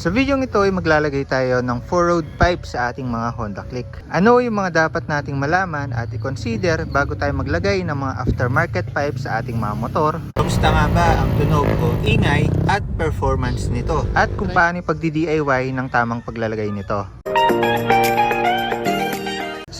Sa video ito ay maglalagay tayo ng 4-road pipe sa ating mga Honda Click. Ano yung mga dapat nating malaman at i-consider bago tayo maglagay ng mga aftermarket pipe sa ating mga motor? Kamusta nga ba ang tunog o ingay at performance nito? At kung paano pagdi-DIY ng tamang paglalagay nito?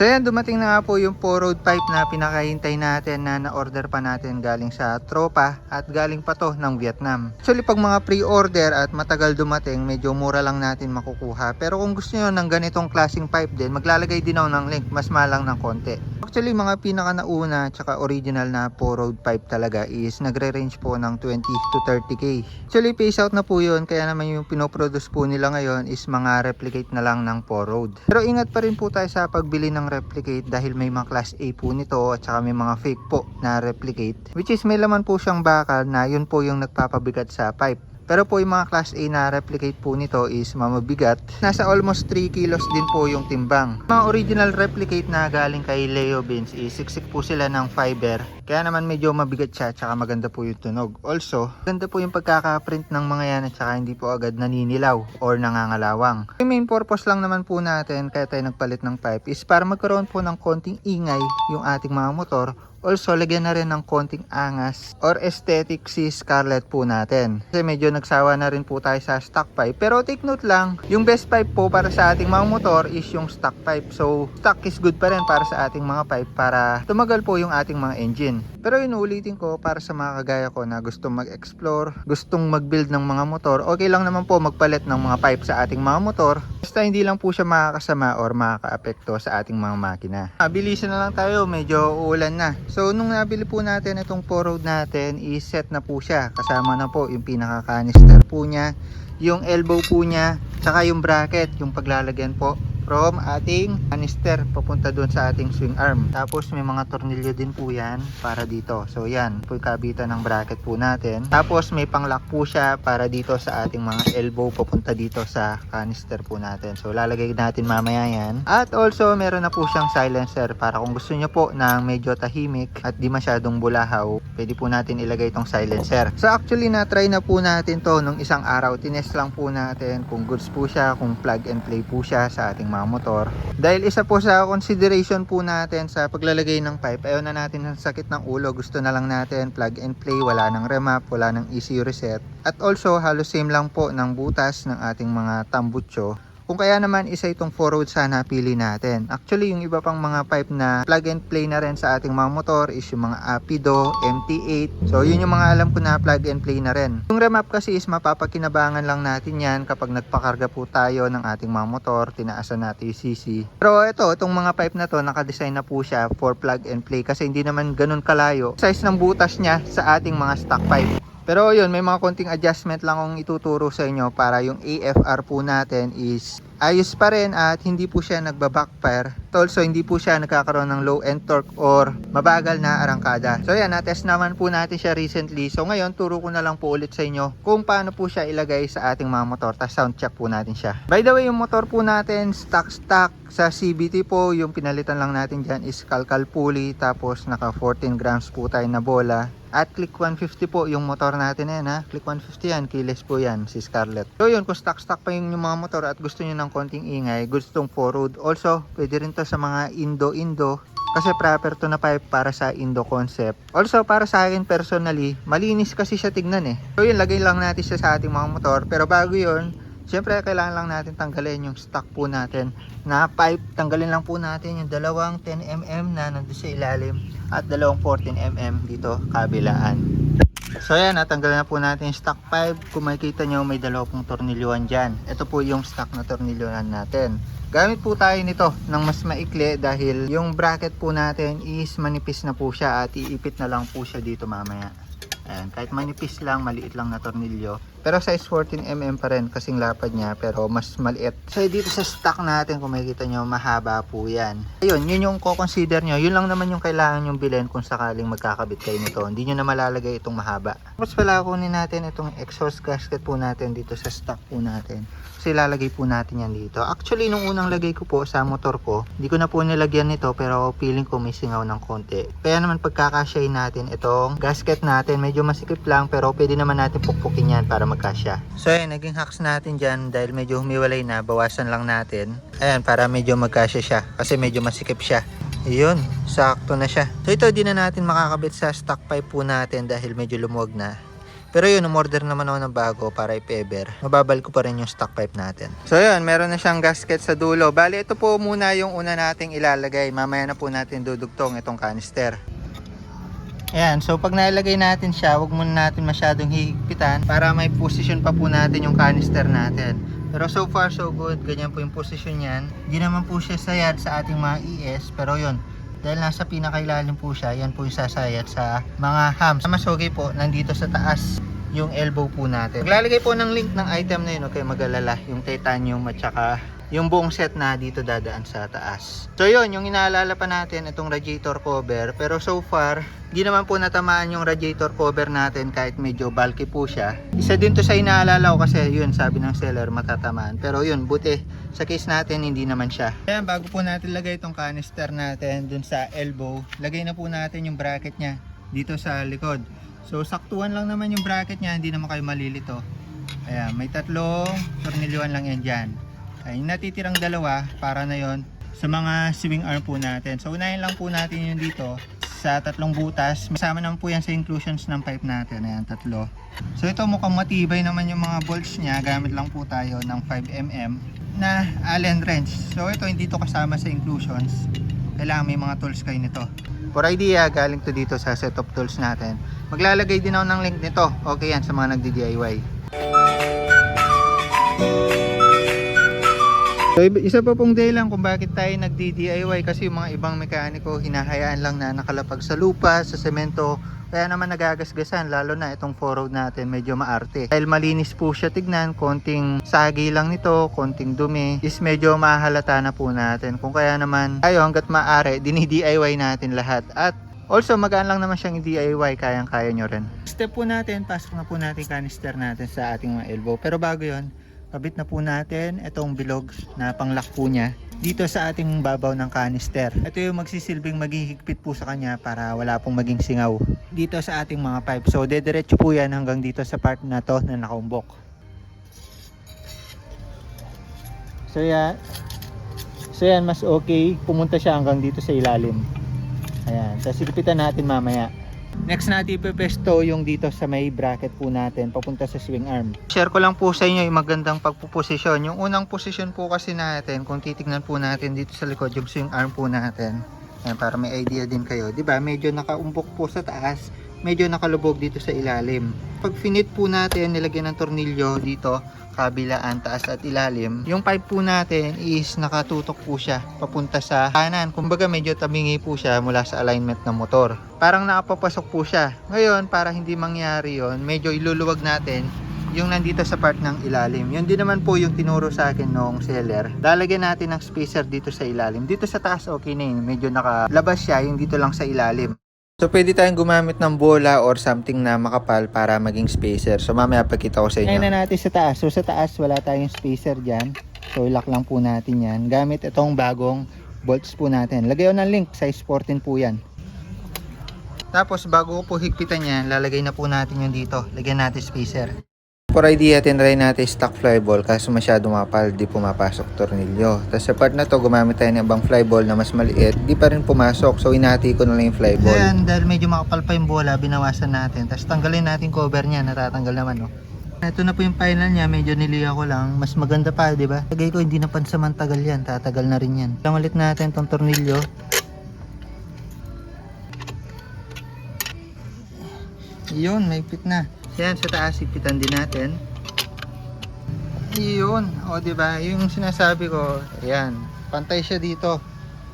So yan, dumating na nga po yung 4-road pipe na pinakahintay natin na na-order pa natin galing sa tropa at galing pa to ng Vietnam. Actually, pag mga pre-order at matagal dumating, medyo mura lang natin makukuha. Pero kung gusto nyo ng ganitong klaseng pipe din, maglalagay din ako ng link, mas malang ng konti. Actually, mga pinaka nauna tsaka original na 4-road pipe talaga is nagre-range po ng 20 to 30k. Actually, phase out na po yun, kaya naman yung pinoproduce po nila ngayon is mga replicate na lang ng 4-road. Pero ingat pa rin po tayo sa pagbili ng replicate dahil may mga class A po nito at saka may mga fake po na replicate. Which is may laman po siyang bakal na yun po yung nagpapabigat sa pipe. Pero po yung mga class A na replicate po nito is mamabigat. Nasa almost 3 kilos din po yung timbang. Mga original replicate na galing kay Leo Beans is siksik po sila ng fiber. Kaya naman medyo mabigat siya tsaka maganda po yung tunog. Also, maganda po yung pagkaka-print ng mga yan at saka hindi po agad naninilaw or nangangalawang. Yung main purpose lang naman po natin kaya tayo nagpalit ng pipe is para magkaroon po ng konting ingay yung ating mga motor Also, lagyan na rin ng konting angas or aesthetic si Scarlett po natin. Kasi medyo nagsawa na rin po tayo sa stock pipe. Pero take note lang, yung best pipe po para sa ating mga motor is yung stock pipe. So, stock is good pa rin para sa ating mga pipe para tumagal po yung ating mga engine. Pero yun ulitin ko para sa mga kagaya ko na gustong mag-explore, gustong mag-build ng mga motor, okay lang naman po magpalit ng mga pipe sa ating mga motor. Basta hindi lang po siya makakasama or makakaapekto sa ating mga makina. Abilisan na lang tayo, medyo uulan na. So nung nabili po natin itong 4-road natin, is-set na po siya. Kasama na po yung pinaka-canister po niya, yung elbow po niya, tsaka yung bracket, yung paglalagyan po from ating canister papunta doon sa ating swing arm. Tapos may mga tornilyo din po yan para dito. So yan, po kabitan ng bracket po natin. Tapos may panglock po siya para dito sa ating mga elbow papunta dito sa canister po natin. So lalagay natin mamaya yan. At also meron na po siyang silencer para kung gusto nyo po ng medyo tahimik at di masyadong bulahaw, pwede po natin ilagay itong silencer. So actually na-try na po natin to nung isang araw. Tinest lang po natin kung goods po siya, kung plug and play po siya sa ating mga motor. Dahil isa po sa consideration po natin sa paglalagay ng pipe, ayaw na natin ng sakit ng ulo. Gusto na lang natin plug and play, wala ng remap, wala ng ECU reset. At also, halos same lang po ng butas ng ating mga tambucho. Kung kaya naman isa itong 4-road sana pili natin. Actually, yung iba pang mga pipe na plug and play na rin sa ating mga motor is yung mga Apido, MT8. So, yun yung mga alam ko na plug and play na rin. Yung remap kasi is mapapakinabangan lang natin yan kapag nagpakarga po tayo ng ating mga motor, tinaasan natin yung CC. Pero ito, itong mga pipe na to, nakadesign na po siya for plug and play kasi hindi naman ganun kalayo. Size ng butas niya sa ating mga stock pipe. Pero yun, may mga konting adjustment lang akong ituturo sa inyo para yung AFR po natin is ayos pa rin at hindi po siya nagbabackfire. Also, hindi po siya nagkakaroon ng low end torque or mabagal na arangkada. So yan, na-test naman po natin siya recently. So ngayon, turo ko na lang po ulit sa inyo kung paano po siya ilagay sa ating mga motor. Tapos sound check po natin siya. By the way, yung motor po natin, stock stock sa CBT po, yung pinalitan lang natin dyan is kalkal pulley. Tapos naka 14 grams po tayo na bola. At click 150 po yung motor natin na yan ha. Click 150 yan, keyless po yan si Scarlett. So yun, kung stock-stock pa yung, yung mga motor at gusto nyo ng konting ingay, gustong 4-road. Also, pwede rin to sa mga Indo-Indo. Kasi proper to na pipe para sa Indo concept. Also, para sa akin personally, malinis kasi siya tignan eh. So yun, lagay lang natin siya sa ating mga motor. Pero bago yun, Siyempre, kailangan lang natin tanggalin yung stock po natin na pipe. Tanggalin lang po natin yung dalawang 10mm na nandun sa ilalim at dalawang 14mm dito kabilaan. So yan, natanggal na po natin yung stock pipe. Kung makikita nyo, may dalawa pong tornilyoan dyan. Ito po yung stock na tornilyoan natin. Gamit po tayo nito ng mas maikli dahil yung bracket po natin is manipis na po siya at iipit na lang po siya dito mamaya. Ayan, kahit manipis lang, maliit lang na tornilyo. Pero size 14mm pa rin kasing lapad niya pero mas maliit. So dito sa stock natin kung makikita nyo mahaba po yan. Ayun, yun yung ko-consider nyo. Yun lang naman yung kailangan yung bilhin kung sakaling magkakabit kayo nito. Hindi nyo na malalagay itong mahaba. Tapos pala kunin natin itong exhaust gasket po natin dito sa stock po natin. Kasi ilalagay po natin yan dito. Actually, nung unang lagay ko po sa motor ko, hindi ko na po nilagyan nito pero feeling ko may singaw ng konti. Kaya naman pagkakasyahin natin itong gasket natin, medyo masikip lang pero pwede naman natin pukpukin yan para magkasya. So ayan, naging hacks natin dyan dahil medyo humiwalay na, bawasan lang natin. Ayan, para medyo magkasya siya kasi medyo masikip siya. Ayun, sakto na siya. So ito, di na natin makakabit sa stock pipe po natin dahil medyo lumuwag na. Pero yun, umorder naman ako ng bago para i-ever. Mababal ko pa rin yung stock pipe natin. So yun, meron na siyang gasket sa dulo. Bali, ito po muna yung una nating ilalagay. Mamaya na po natin dudugtong itong canister. Ayan, so pag nailagay natin siya, wag muna natin masyadong hihigpitan para may position pa po natin yung canister natin. Pero so far so good, ganyan po yung position niyan. Hindi naman po siya sayad sa ating mga ES, pero yun, dahil nasa pinakailalim po siya, yan po yung sasayad sa mga hams. Mas okay po, nandito sa taas yung elbow po natin. Maglalagay po ng link ng item na yun, okay, mag-alala, yung titanium at saka yung buong set na dito dadaan sa taas. So yun, yung inaalala pa natin itong radiator cover. Pero so far, di naman po natamaan yung radiator cover natin kahit medyo bulky po siya. Isa din to sa inaalala ko kasi yun, sabi ng seller matatamaan. Pero yun, buti sa case natin hindi naman siya. Ayan, bago po natin lagay itong canister natin dun sa elbow, lagay na po natin yung bracket niya dito sa likod. So saktuhan lang naman yung bracket niya, hindi naman kayo malilito. Ayan, may tatlong tornilyuan lang yan dyan. Ay, natitirang dalawa, para na yon sa mga swing arm po natin. So, unahin lang po natin yung dito sa tatlong butas. Masama naman po yan sa inclusions ng pipe natin. Ayan, tatlo. So, ito mukhang matibay naman yung mga bolts niya. Gamit lang po tayo ng 5mm na Allen wrench. So, ito hindi to kasama sa inclusions. Kailangan may mga tools kayo nito. For idea, galing to dito sa set of tools natin. Maglalagay din ako ng link nito. Okay yan sa mga nagdi-DIY. So isa pa pong dahilan kung bakit tayo nagdi-DIY kasi yung mga ibang mekaniko hinahayaan lang na nakalapag sa lupa, sa semento, kaya naman nagagasgasan lalo na itong four-road natin medyo maarte. Dahil malinis po siya tignan, konting sagi lang nito, konting dumi, is medyo mahalata na po natin. Kung kaya naman tayo hanggat maaari, dini-DIY natin lahat. At Also, magaan lang naman siyang DIY, kayang-kaya nyo rin. Step po natin, pasok na po natin canister natin sa ating mga elbow. Pero bago yon kabit na po natin itong bilog na panglock po niya dito sa ating babaw ng canister. Ito yung magsisilbing maghihigpit po sa kanya para wala pong maging singaw dito sa ating mga pipe. So, dediretso po yan hanggang dito sa part na to na nakaumbok. So, yan. So, yan, mas okay. Pumunta siya hanggang dito sa ilalim. Ayan. Tapos, natin mamaya. Next natin ipepesto yung dito sa may bracket po natin papunta sa swing arm. Share ko lang po sa inyo yung magandang pagpuposisyon. Yung unang posisyon po kasi natin, kung titignan po natin dito sa likod yung swing arm po natin. Ayan, para may idea din kayo. 'Di ba Medyo nakaumbok po sa taas, medyo nakalubog dito sa ilalim. Pag finit po natin, nilagyan ng tornilyo dito, kabilaan, taas at ilalim. Yung pipe po natin is nakatutok po siya papunta sa kanan. Kumbaga medyo tabingi po siya mula sa alignment ng motor. Parang nakapapasok po siya. Ngayon, para hindi mangyari yon medyo iluluwag natin yung nandito sa part ng ilalim. Yun din naman po yung tinuro sa akin nung seller. Lalagyan natin ng spacer dito sa ilalim. Dito sa taas okay na yun. Medyo nakalabas siya yung dito lang sa ilalim. So pwede tayong gumamit ng bola or something na makapal para maging spacer. So mamaya pagkita ko sa inyo. Ngayon na natin sa taas. So sa taas wala tayong spacer dyan. So lock lang po natin yan. Gamit itong bagong bolts po natin. Lagay ko ng link. Size 14 po yan. Tapos bago ko po higpitan yan, lalagay na po natin yung dito. Lagyan natin spacer. For idea, tinry natin stock flyball kaso masyado mapal, di pumapasok tornilyo. Tapos sa part na to, gumamit tayo ng ibang flyball na mas maliit, di pa rin pumasok. So inati ko na lang yung flyball. Ayan, dahil medyo makapal pa yung bola, binawasan natin. Tapos tanggalin natin cover niya, natatanggal naman no. Ito na po yung final niya, medyo niliya ko lang. Mas maganda pa, di ba? Lagay ko hindi na pansamantagal yan, tatagal na rin yan. Lang ulit natin tong tornilyo. Yun, may fit na. Yan, sa taas, ipitan din natin. Yun, o di ba Yung sinasabi ko, ayan, pantay siya dito.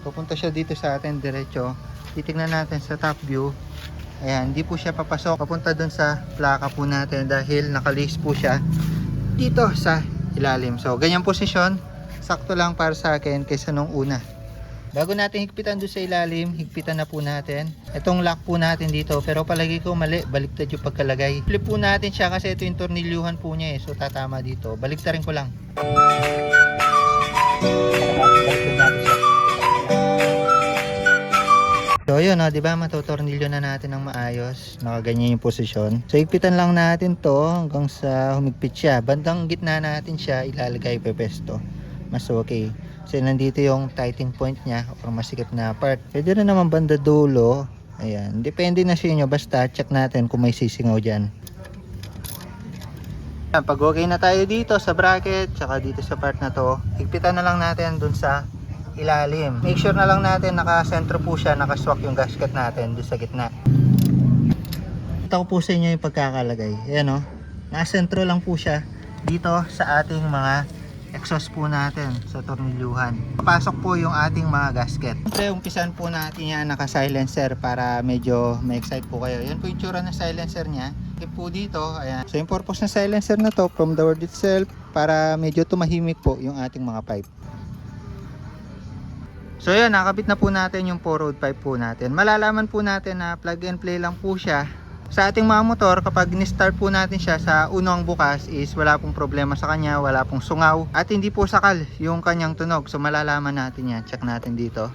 Pupunta siya dito sa atin, diretso. Titignan natin sa top view. Ayan, hindi po siya papasok. Papunta dun sa plaka po natin dahil nakalis po siya dito sa ilalim. So, ganyang posisyon, sakto lang para sa akin kaysa nung una. Bago natin higpitan doon sa ilalim, higpitan na po natin. Itong lock po natin dito, pero palagi ko mali, baliktad yung pagkalagay. Flip po natin siya kasi ito yung tornilyuhan po niya eh, so tatama dito. Baliktarin ko lang. So yun, oh, 'di ba? Matutornilyo na natin ng maayos. Nakaganyan yung posisyon. So higpitan lang natin 'to hanggang sa humigpit siya. Bandang gitna natin siya ilalagay pepesto. Mas okay. Kasi nandito yung tighten point niya or masikip na part. Pwede rin naman banda dulo. Ayan. Depende na sa inyo. Basta check natin kung may sisingaw dyan. Ayan, Pag okay na tayo dito sa bracket, tsaka dito sa part na to, higpitan na lang natin dun sa ilalim. Make sure na lang natin nakasentro po siya, nakaswak yung gasket natin dun sa gitna. Ito po sa inyo yung pagkakalagay. Ayan o. Nakasentro lang po siya dito sa ating mga exhaust po natin sa tornilyuhan. Papasok po yung ating mga gasket. Siyempre, umpisan po natin yan naka-silencer para medyo ma-excite po kayo. Yan po yung tsura ng silencer niya. Tip po dito, ayan. So yung purpose ng silencer na to from the word itself para medyo tumahimik po yung ating mga pipe. So yun, nakabit na po natin yung 4-road pipe po natin. Malalaman po natin na plug and play lang po siya. Sa ating mga motor, kapag ni-start po natin siya sa unang bukas is wala pong problema sa kanya, wala pong sungaw. At hindi po sakal yung kanyang tunog. So malalaman natin yan. Check natin dito.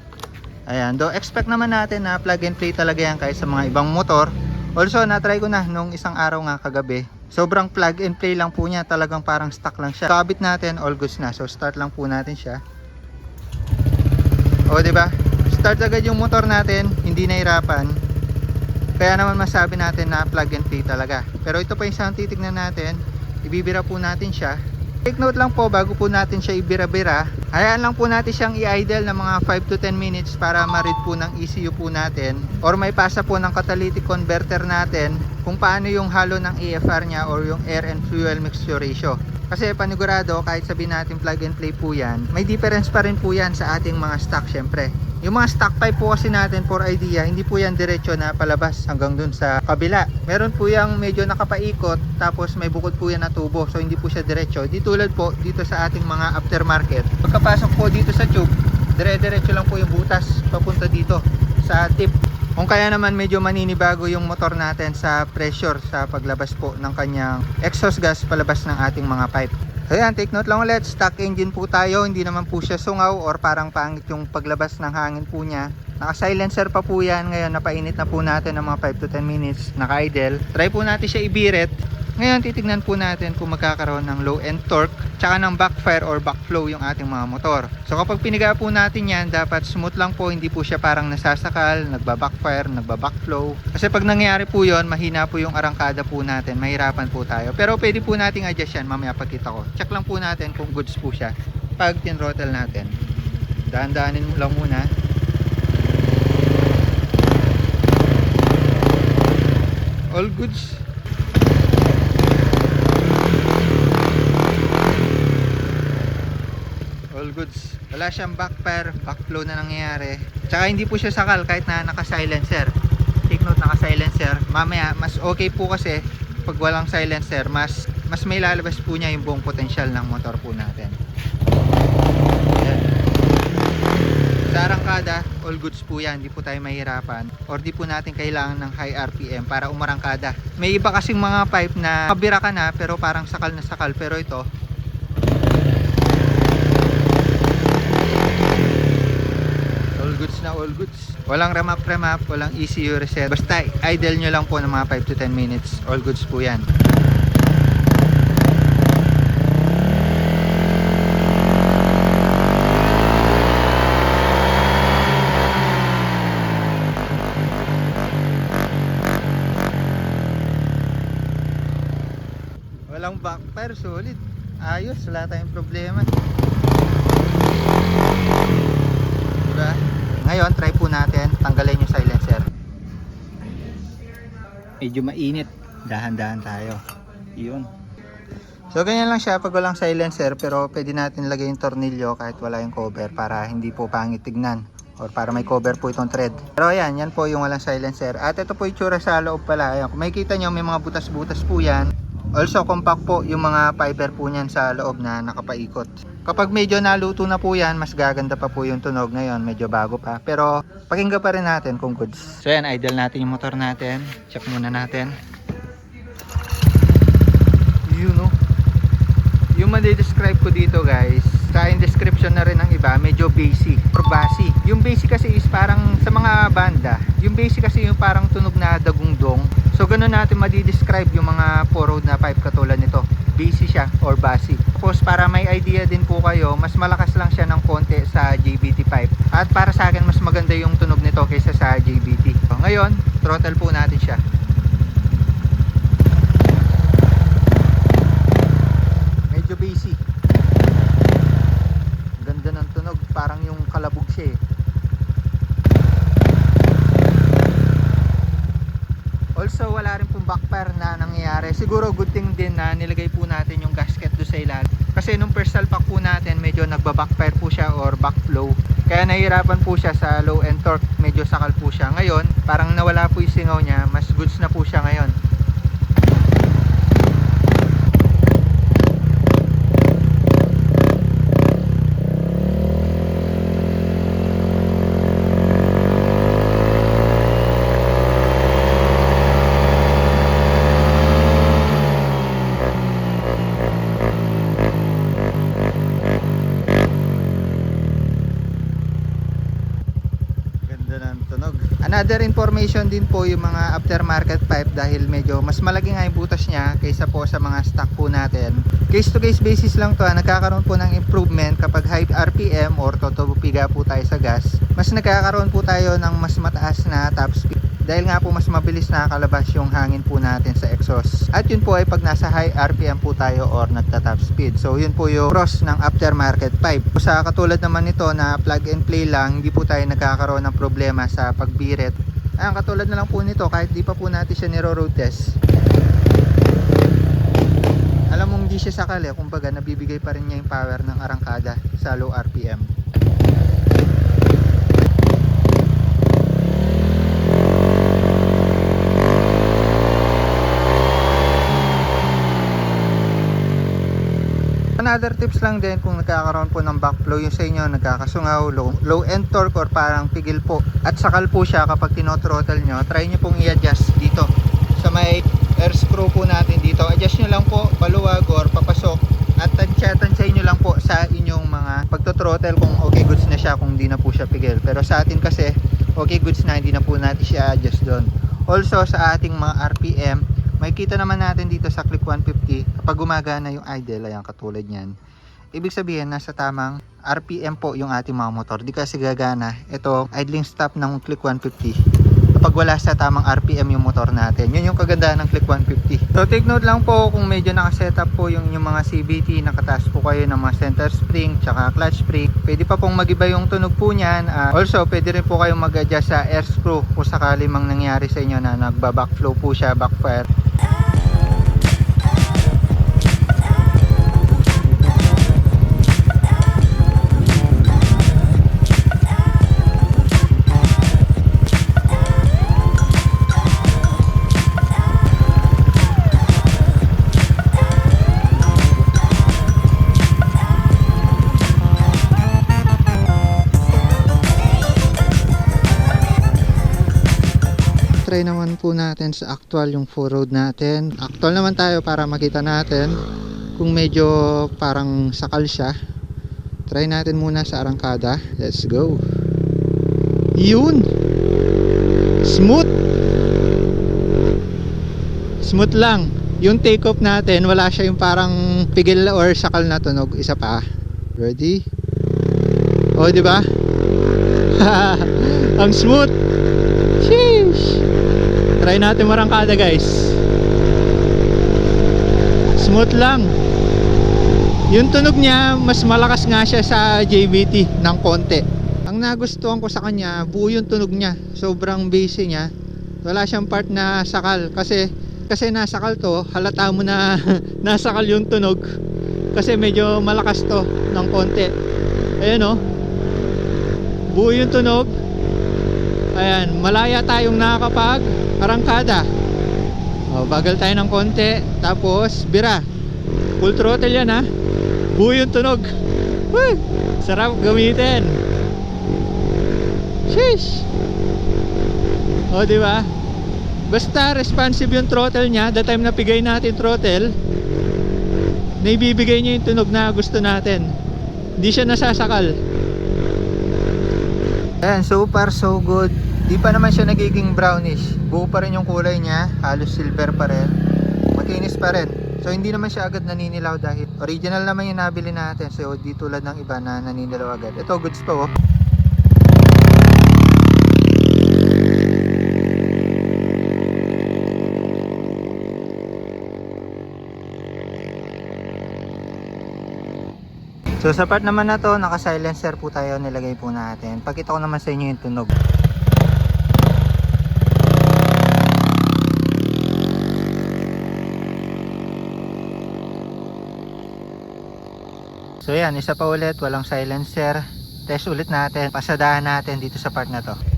Ayan, do expect naman natin na plug and play talaga yan kahit sa mga ibang motor. Also, na-try ko na nung isang araw nga kagabi. Sobrang plug and play lang po niya. Talagang parang stock lang siya. Kabit natin, all goods na. So start lang po natin siya. O, di ba? Start agad yung motor natin, hindi nahirapan. Kaya naman masabi natin na plug and play talaga. Pero ito pa yung isang titignan natin. Ibibira po natin siya. Take note lang po bago po natin siya ibira-bira. Hayaan lang po natin siyang i-idle ng mga 5 to 10 minutes para ma-read po ng ECU po natin or may pasa po ng catalytic converter natin kung paano yung halo ng AFR niya or yung air and fuel mixture ratio. Kasi panigurado kahit sabihin natin plug and play po yan, may difference pa rin po yan sa ating mga stock syempre. Yung mga stock pipe po kasi natin for idea, hindi po yan diretso na palabas hanggang dun sa kabila. Meron po yung medyo nakapaikot, tapos may bukod po yan na tubo. So hindi po siya diretso. Di tulad po dito sa ating mga aftermarket. Pagkapasok po dito sa tube, dire-diretso lang po yung butas papunta dito sa tip. Kung kaya naman medyo maninibago yung motor natin sa pressure sa paglabas po ng kanyang exhaust gas palabas ng ating mga pipe. So yan, take note lang ulit, stock engine po tayo, hindi naman po siya sungaw or parang pangit yung paglabas ng hangin po niya. Naka-silencer pa po yan, ngayon napainit na po natin ng mga 5 to 10 minutes, naka-idle. Try po natin siya ibirit. Ngayon titignan po natin kung magkakaroon ng low end torque tsaka ng backfire or backflow yung ating mga motor. So kapag piniga po natin yan, dapat smooth lang po, hindi po siya parang nasasakal, nagba-backfire, nagba-backflow. Kasi pag nangyari po yon mahina po yung arangkada po natin, mahirapan po tayo. Pero pwede po nating adjust yan, mamaya pagkita ko. Check lang po natin kung goods po siya. Pag tin-throttle natin. Dahan-dahanin mo lang muna. All goods. All goods. Wala siyang backfire, backflow na nangyayari. Tsaka hindi po siya sakal kahit na naka-silencer. Take note naka-silencer. Mamaya, mas okay po kasi pag walang silencer, mas mas may lalabas po niya yung buong potensyal ng motor po natin. Sa arangkada, all goods po yan. Hindi po tayo mahirapan. Or di po natin kailangan ng high RPM para umarangkada. May iba kasing mga pipe na kabira ka na pero parang sakal na sakal. Pero ito, all goods na all goods. Walang remap remap, walang ECU reset. Basta idle nyo lang po ng mga 5 to 10 minutes. All goods po yan. Walang backfire, solid. Ayos, wala tayong problema. Ngayon, try po natin tanggalin yung silencer. Medyo mainit. Dahan-dahan tayo. Yun. So, ganyan lang siya pag walang silencer pero pwede natin lagay yung tornilyo kahit wala yung cover para hindi po pangit tignan or para may cover po itong thread. Pero ayan, yan po yung walang silencer. At ito po yung tsura sa loob pala. Ayan, kung makikita nyo, may mga butas-butas po yan. Also compact po yung mga fiber po niyan sa loob na nakapaikot. Kapag medyo naluto na po yan, mas gaganda pa po yung tunog ngayon. Medyo bago pa. Pero pakinggan pa rin natin kung goods. So yan, idle natin yung motor natin. Check muna natin. Yun no. Yung madi-describe ko dito guys, sa description na rin ng iba, medyo basic or basi. Yung basic kasi is parang sa mga banda, yung basic kasi yung parang tunog na dagungdong. So ganun natin madi-describe yung mga four-road na pipe katulad nito. Basic siya or basi. Tapos para may idea din po kayo, mas malakas lang siya ng konti sa JBT pipe. At para sa akin, mas maganda yung tunog nito kaysa sa JBT. So, ngayon, throttle po natin siya. Medyo basic. Ganda ng tunog, parang yung kalabog siya eh. Also, wala rin pong backfire na nangyayari. Siguro good thing din na nilagay po natin yung gasket do sa ilalim. Kasi nung first salpak po natin, medyo nagba-backfire po siya or backflow. Kaya nahihirapan po siya sa low end torque. Medyo sakal po siya. Ngayon, parang nawala po yung singaw niya. Mas goods na po siya ngayon. Ganda ng Another information din po yung mga aftermarket pipe dahil medyo mas malaki nga yung butas niya kaysa po sa mga stock po natin. Case to case basis lang to, ah. nagkakaroon po ng improvement kapag high RPM or totopiga po tayo sa gas. Mas nagkakaroon po tayo ng mas mataas na top speed dahil nga po mas mabilis nakakalabas yung hangin po natin sa exhaust. At yun po ay pag nasa high RPM po tayo or nagta-top speed. So yun po yung pros ng aftermarket pipe. Sa katulad naman nito na plug and play lang, hindi po tayo nagkakaroon ng problema sa pagbirit. Ang katulad na lang po nito kahit di pa po natin siya niro-road test. Alam mong hindi siya sakal eh, kumbaga nabibigay pa rin niya yung power ng arangkada sa low RPM. Another tips lang din kung nagkakaroon po ng backflow yung sa inyo nagkakasungaw, low, low end torque or parang pigil po at sakal po siya kapag tinotrottle nyo, try nyo pong i-adjust dito sa may air screw po natin dito. Adjust nyo lang po paluwag or papasok at tansya-tansya nyo lang po sa inyong mga pagtotrottle kung okay goods na siya kung di na po siya pigil. Pero sa atin kasi okay goods na hindi na po natin siya adjust doon. Also sa ating mga RPM Makikita naman natin dito sa click 150 kapag gumagana yung idle, ayan katulad niyan. Ibig sabihin nasa tamang RPM po yung ating mga motor. Di kasi gagana. Ito idling stop ng click 150. Kapag wala sa tamang RPM yung motor natin. Yun yung kagandahan ng click 150. So take note lang po kung medyo nakasetup po yung, yung mga CVT, nakataas po kayo ng mga center spring tsaka clutch spring. Pwede pa pong magiba yung tunog po niyan. Ah, also pwede rin po kayong mag-adjust sa air screw kung sakali mang nangyari sa inyo na nagba-backflow po siya, backfire. Try naman po natin sa actual yung full road natin. Actual naman tayo para makita natin kung medyo parang sakal siya. Try natin muna sa arangkada. Let's go. Yun! Smooth! Smooth lang. Yung take off natin, wala siya yung parang pigil or sakal na tunog. Isa pa. Ready? Oh, di ba? Ang smooth! Sheesh! Try natin marangkada guys. Smooth lang. Yung tunog niya, mas malakas nga siya sa JBT ng konti. Ang nagustuhan ko sa kanya, buo yung tunog niya. Sobrang basic niya. Wala siyang part na sakal. Kasi, kasi nasakal to, halata mo na nasakal yung tunog. Kasi medyo malakas to ng konti. Ayan o. Buo yung tunog. Ayan, malaya tayong nakakapag arangkada. Oh, bagal tayo ng konti. Tapos, bira. Full throttle yan ha. Buo yung tunog. Woo! Sarap gamitin. Sheesh! O, di ba? Basta responsive yung throttle niya, the time na pigay natin throttle, naibibigay niya yung tunog na gusto natin. Hindi siya nasasakal. Ayan, so far so good. Di pa naman siya nagiging brownish. Buo pa rin yung kulay niya, halos silver pa rin. Makinis pa rin. So hindi naman siya agad naninilaw dahil original naman yung nabili natin. So di tulad ng iba na naninilaw agad. Ito goods pa oh. So sa part naman na to, naka-silencer po tayo nilagay po natin. Pakita ko naman sa inyo yung tunog. So yan, isa pa ulit, walang silencer. Test ulit natin, pasadahan natin dito sa part na to.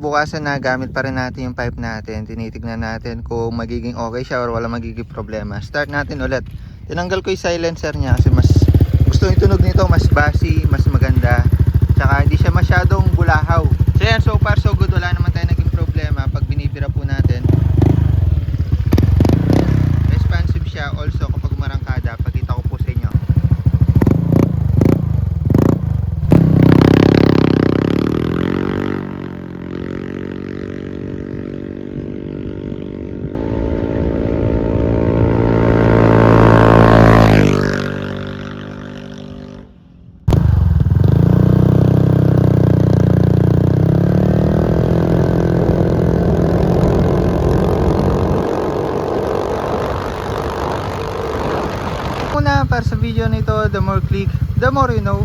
Kinabukasan na gamit pa rin natin yung pipe natin. Tinitignan natin kung magiging okay siya or wala magiging problema. Start natin ulit. Tinanggal ko yung silencer niya kasi mas gusto yung tunog nito mas bassy, mas maganda. Tsaka hindi siya masyadong bulahaw. So yan, so far so good. Wala naman tayo naging problema pag binibira po natin. Responsive siya also kapag umarangkada. Pakita ko po sa inyo. Una para sa video nito, the more click, the more you know,